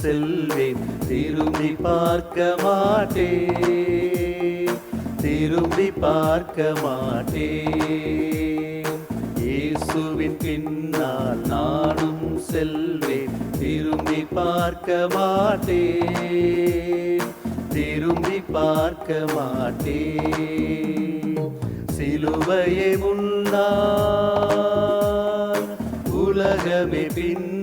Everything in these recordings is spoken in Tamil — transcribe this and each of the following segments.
செல்வேன். திரும்பி பார்க்க மாட்டேன். திரும்பி பார்க்க மாட்டேன். இயேசுவின் பின்னால் நானும் செல்வேன். திரும்பி பார்க்க மாட்டேன். திரும்பி பார்க்க மாட்டேன். சிலுவையே முன்னா உலகமே பின்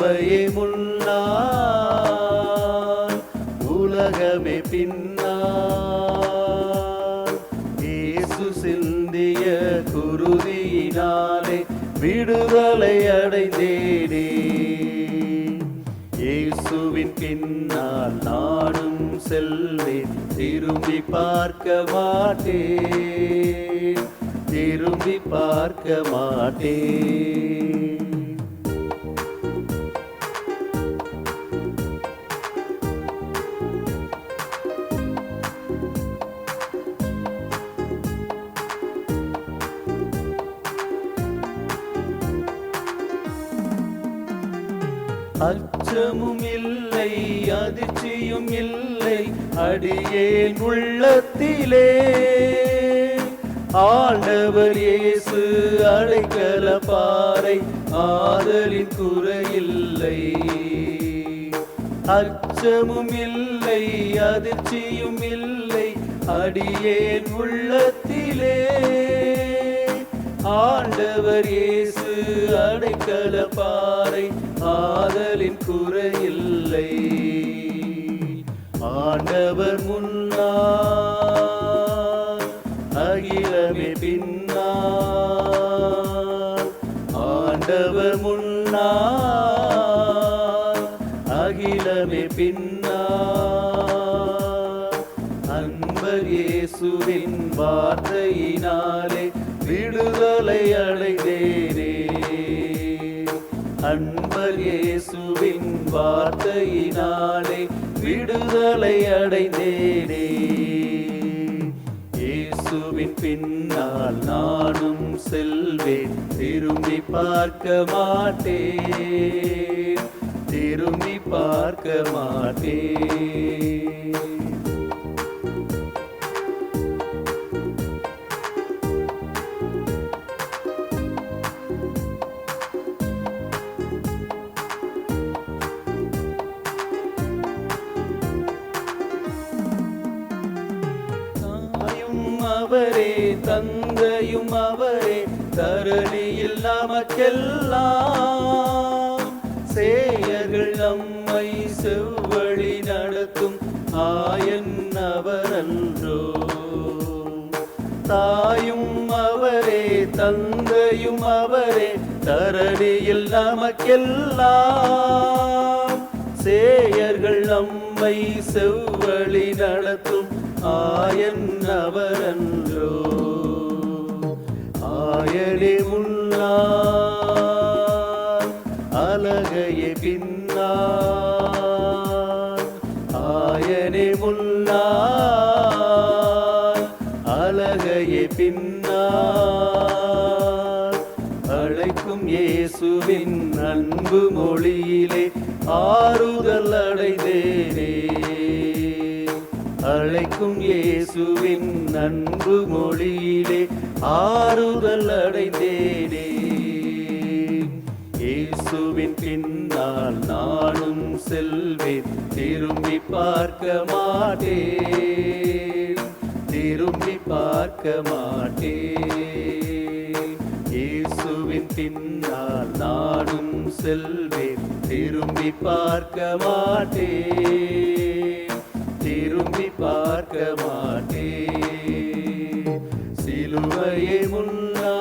சிலுவையை முன்னால் உலகமே பின்னால் இயேசு சிந்திய குருதியினாலே விடுதலை அடைந்தேனே. இயேசுவின் பின்னால் நானும் செல்வேன். திரும்பி பார்க்க மாட்டேன். திரும்பி பார்க்க மாட்டேன். அச்சமும் இல்லை அதிர்ச்சியும் இல்லை. அடியேன் உள்ளத்திலே ஆண்டவர் இயேசு அடைக்கல பாறை ஆதலின் குறையில்லை அச்சமும் இல்லை அதிர்ச்சியும் இல்லை. அடியேன் உள்ளத்திலே ஆண்டவர் இயேசு அடைக்கல பாறை ஆதலின் குறையில்லை ஆண்டவர் முன்னா அகிலமே பின்னா ஆண்டவர் முன்னா அகிலமே பின்னா அன்பர் இயேசுவின் வார்த்தையினாலே விடுதலை அடைந்த வார்த்தையினாலே விடுதலை அடைந்தேனே. இயேசுவின் பின்னால் நானும் செல்வேன். திரும்பி பார்க்க மாட்டேன். திரும்பி பார்க்க மாட்டேன். அவரே தந்தையும் அவரே தரணியில் நமக்கெல்லாம் சேயர்கள் நம்மை செவ்வழி நடத்தும் ஆயன் அவரன்றோ. தாயும் அவரே தந்தையும் அவரே தரணியில் நமக்கெல்லாம் சேயர்கள் நம்மை செவ்வழி நடத்தும் ஆயன் அவரன்றோ ஆயனே முன்னால் அலகையே பின்னா அழைக்கும் இயேசுவின் அன்பு மொழியிலே ஆறுதல் அடைந்தேனே. இயேசுவின் பின்னால் நானும் செல்வேன் திரும்பி பார்க்க மாட்டேன் திரும்பி பார்க்க மாட்டேன். இயேசுவின் பின்னால் நானும் செல்வேன் திரும்பி பார்க்க மாட்டேன். திரும்பி பார்க்க மாட்டேன். சிலுவையே முன்னா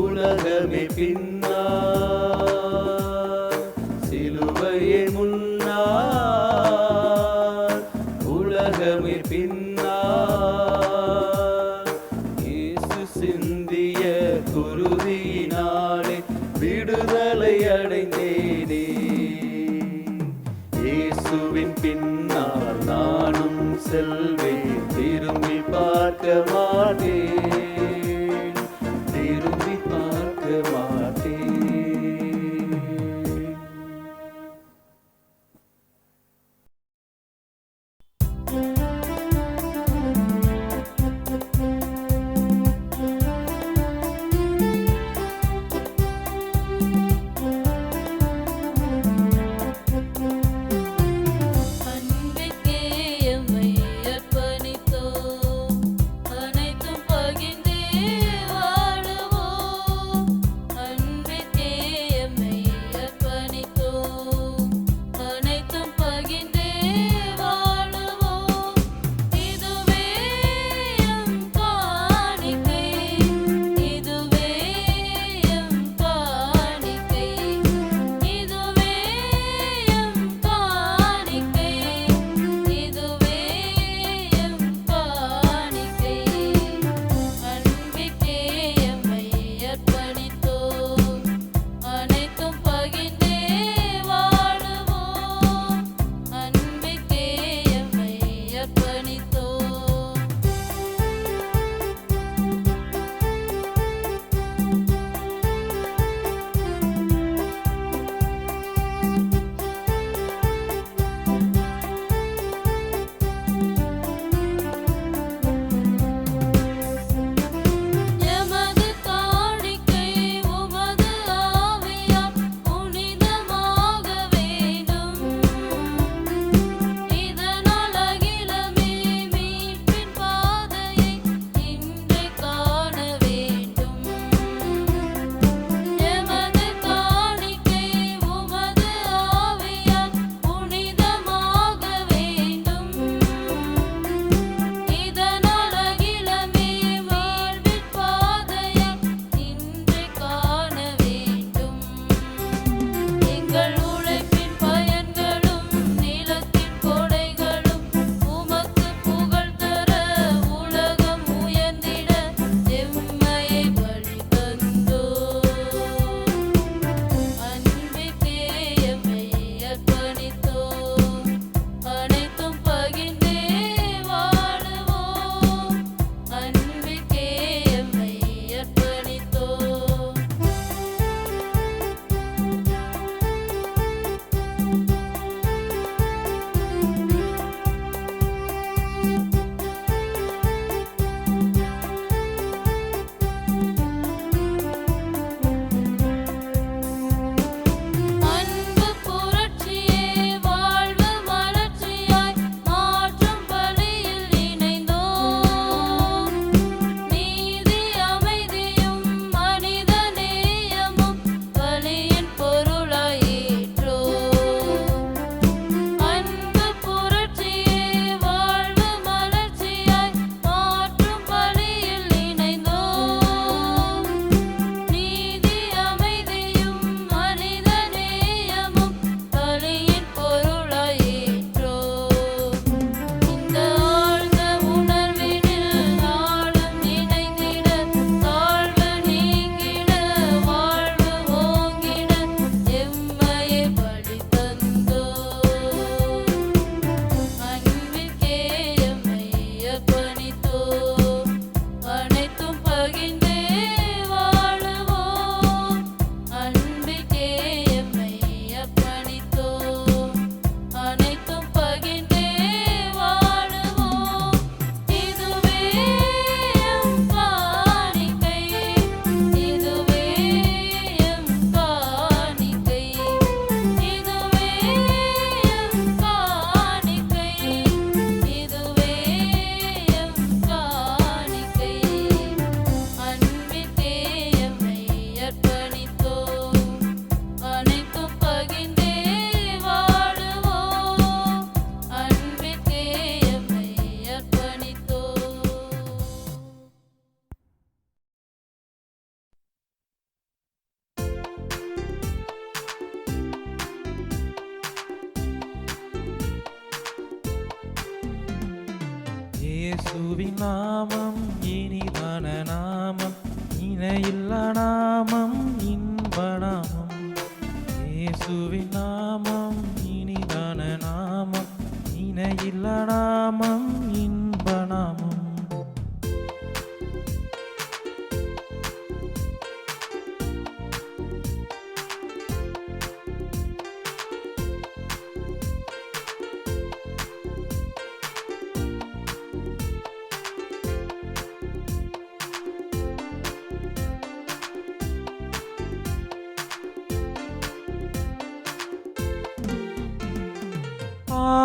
உலகமே பின்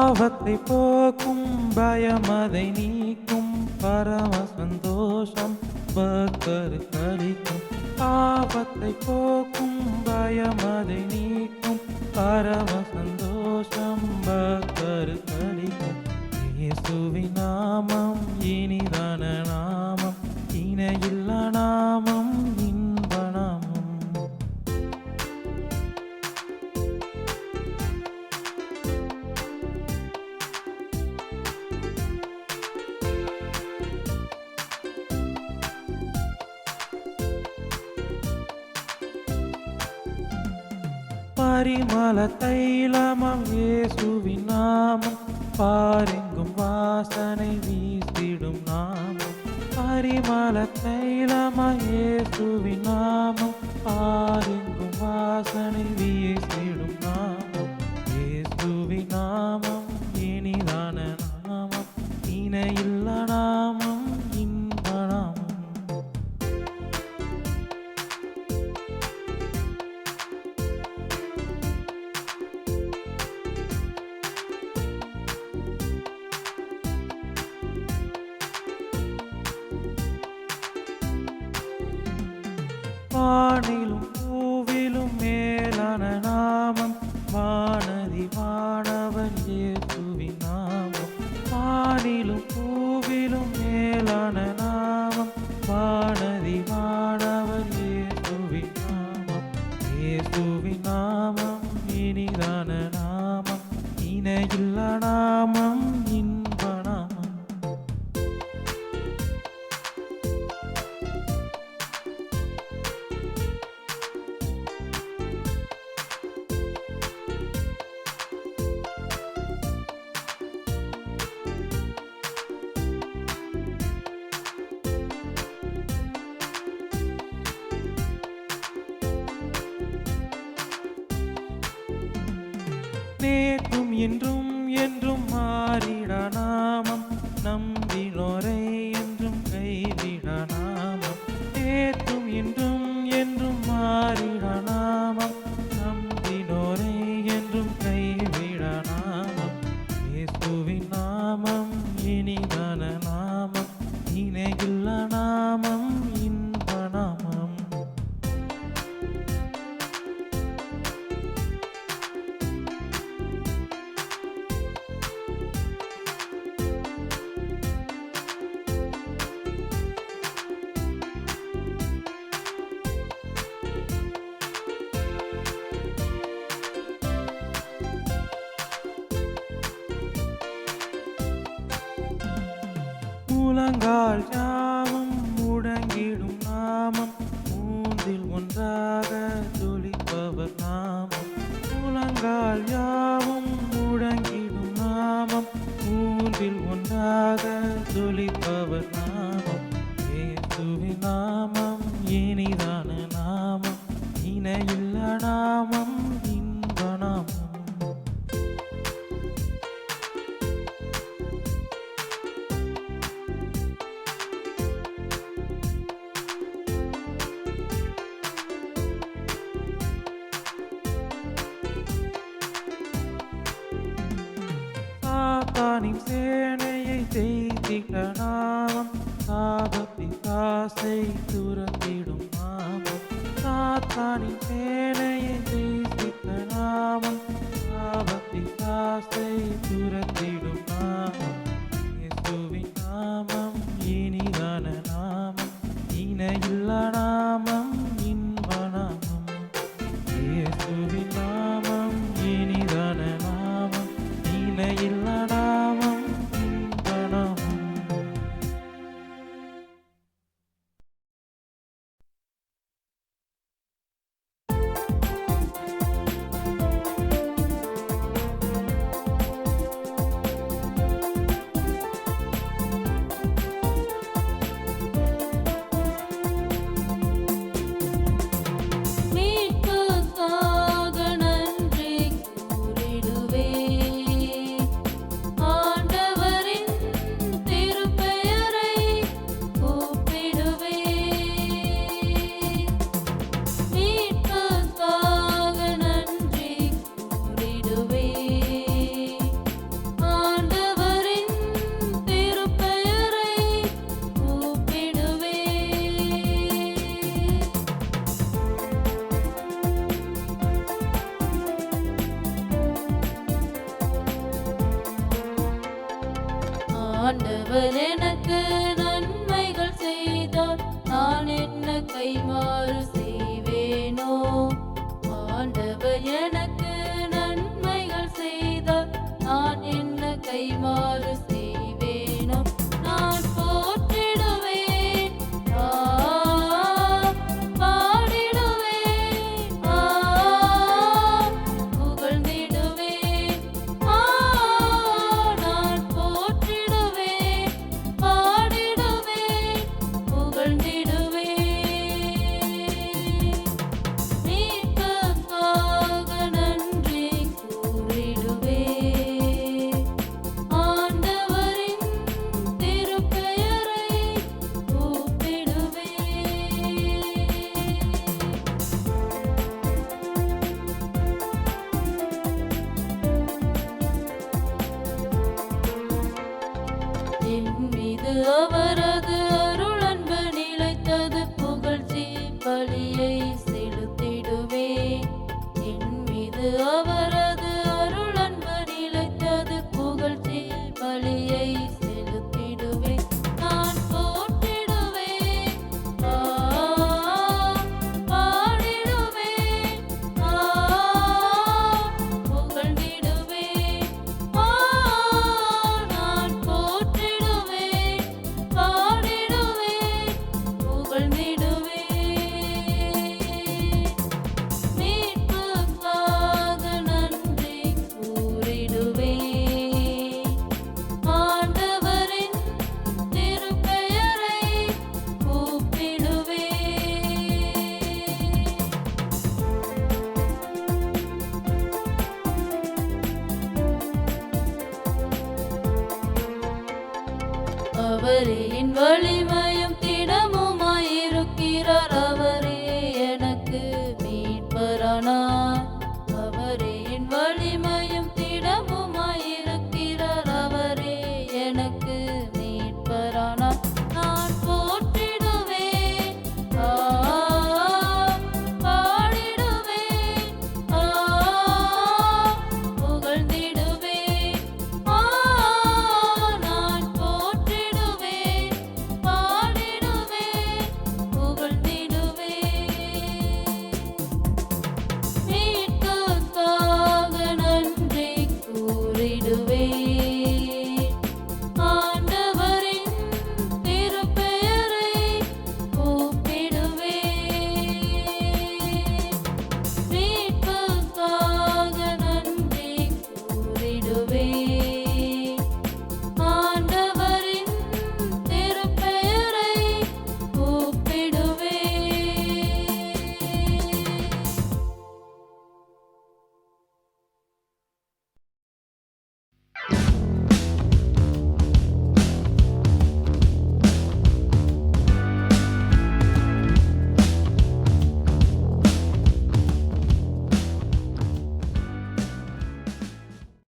பாவத்தை போக்கும் பயமதை நீக்கும். பரம சந்தோஷம் பக்கரு கழிக்கும் பாவத்தை போக்கும் பயமதை நீக்கும். பரம மாரிமல தைலமயேசுவின் நாமம் ஆரெங்கும் வாசனை வீசிடும் என்றும் முழங்கால் யாவும் முடங்கிடும் நாமம். மூன்றில் ஒன்றாக துளிப்பவர் நாமம். முழங்கால் யாவும் முடங்கிடும் நாமம். மூன்றில் ஒன்றாக துளிப்பவர் நாமம். ஏசுவி நாமம் இனிதான நாமம். இணையில்ல நாமம். சாத்தானின் வேலையை நேசித்த நாமம் பாவத்தின் ஆசை துரத்திடும் நாமம். இயேசுவின் நாமம் இனிதான நாமம். இணையில்ல நாமம். ஆண்டவர் மீது அவரது